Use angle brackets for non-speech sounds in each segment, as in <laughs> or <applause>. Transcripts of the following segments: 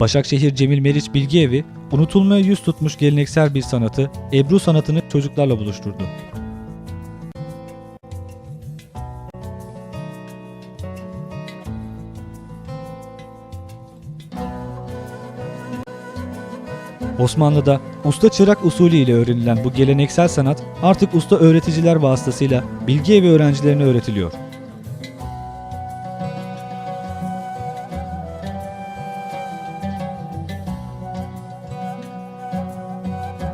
Başakşehir Cemil Meriç Bilgi Evi, unutulmaya yüz tutmuş geleneksel bir sanatı, Ebru sanatını çocuklarla buluşturdu. Osmanlı'da usta çırak usulü ile öğrenilen bu geleneksel sanat artık usta öğreticiler vasıtasıyla bilgi evi öğrencilerine öğretiliyor.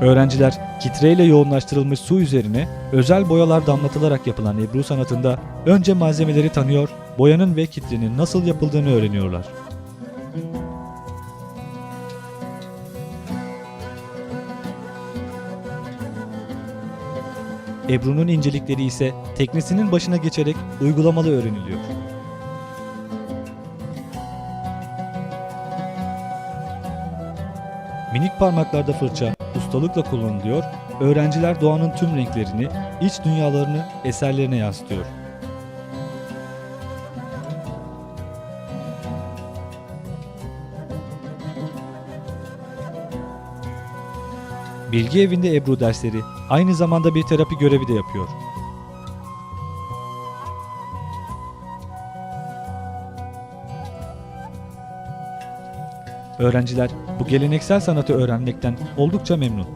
Öğrenciler kitreyle yoğunlaştırılmış su üzerine özel boyalar damlatılarak yapılan Ebru sanatında önce malzemeleri tanıyor, boyanın ve kitrenin nasıl yapıldığını öğreniyorlar. Ebru'nun incelikleri ise teknesinin başına geçerek uygulamalı öğreniliyor. Minik parmaklarda fırça ustalıkla kullanılıyor, öğrenciler doğanın tüm renklerini, iç dünyalarını eserlerine yansıtıyor. Bilgi evinde Ebru dersleri aynı zamanda bir terapi görevi de yapıyor. Öğrenciler bu geleneksel sanatı öğrenmekten oldukça memnun.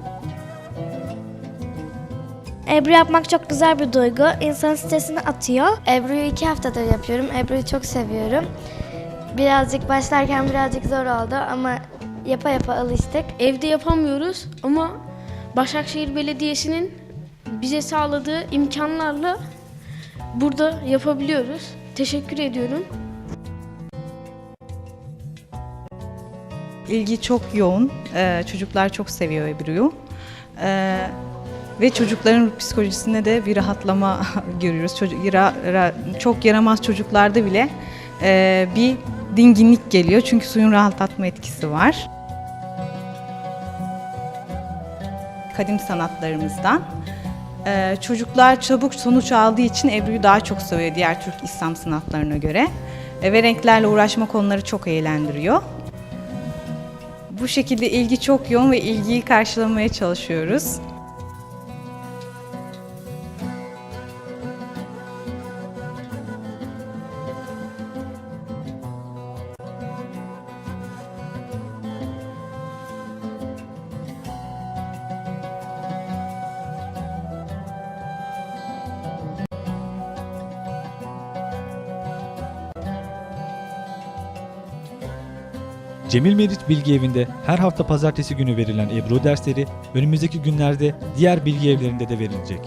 Ebru yapmak çok güzel bir duygu. İnsanın stresini atıyor. Ebru'yu iki haftadır yapıyorum. Ebru'yu çok seviyorum. Birazcık başlarken birazcık zor oldu ama yapa yapa alıştık. Evde yapamıyoruz ama Başakşehir Belediyesi'nin bize sağladığı imkanlarla burada yapabiliyoruz. Teşekkür ediyorum. İlgi çok yoğun. Ee, çocuklar çok seviyor Ebru'yu. Ee, ve çocukların psikolojisinde de bir rahatlama <laughs> görüyoruz. Çocuk, yara- ra- çok yaramaz çocuklarda bile e, bir dinginlik geliyor. Çünkü suyun rahatlatma etkisi var. Kadim sanatlarımızdan. Ee, çocuklar çabuk sonuç aldığı için Ebru'yu daha çok seviyor diğer Türk İslam sanatlarına göre. E, ve renklerle uğraşmak onları çok eğlendiriyor. Bu şekilde ilgi çok yoğun ve ilgiyi karşılamaya çalışıyoruz. Cemil Meriç Bilgi Evi'nde her hafta pazartesi günü verilen Ebru dersleri önümüzdeki günlerde diğer bilgi evlerinde de verilecek.